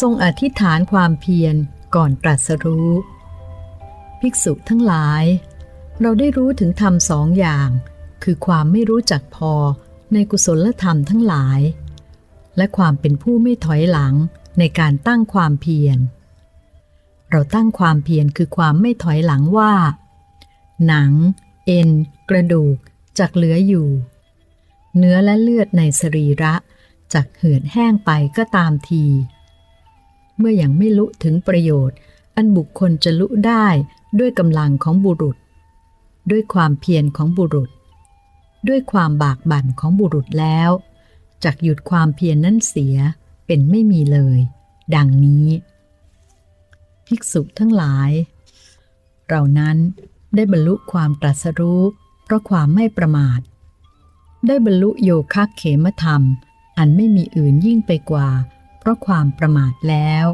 ทรงอธิษฐานความเพียรก่อนตรัสรู้ ภิกษุทั้งหลาย เราได้รู้ถึงธรรมสองอย่าง คือความไม่รู้จักพอในกุศลธรรมทั้งหลาย และความเป็นผู้ไม่ถอยหลังในการตั้งความเพียร เราตั้งความเพียรคือความไม่ถอยหลังว่า หนัง เอ็น กระดูกจักเหลืออยู่ เนื้อและเลือดในสรีระจักเหือดแห้งไปก็ตามที เมื่ออยังไม่ลุถึงประโยชน์ อันบุคคลจะลุได้ด้วยกำลังของบุรุษ ด้วยความเพียรของบุรุษ ด้วยความบากบั่นของบุรุษแล้วจักหยุดความเพียรนนั้นเสียเป็นไม่มีเลย ดังนี้ภิกษุทั้งหลาย เรานั้นได้บรรลุความตรัสรู้ เพราะความไม่ประมาท ได้บรรลุโยคะเขมธรรม อันไม่มีอื่นยิ่งไปกว่า เพราะความประมาทแล้ว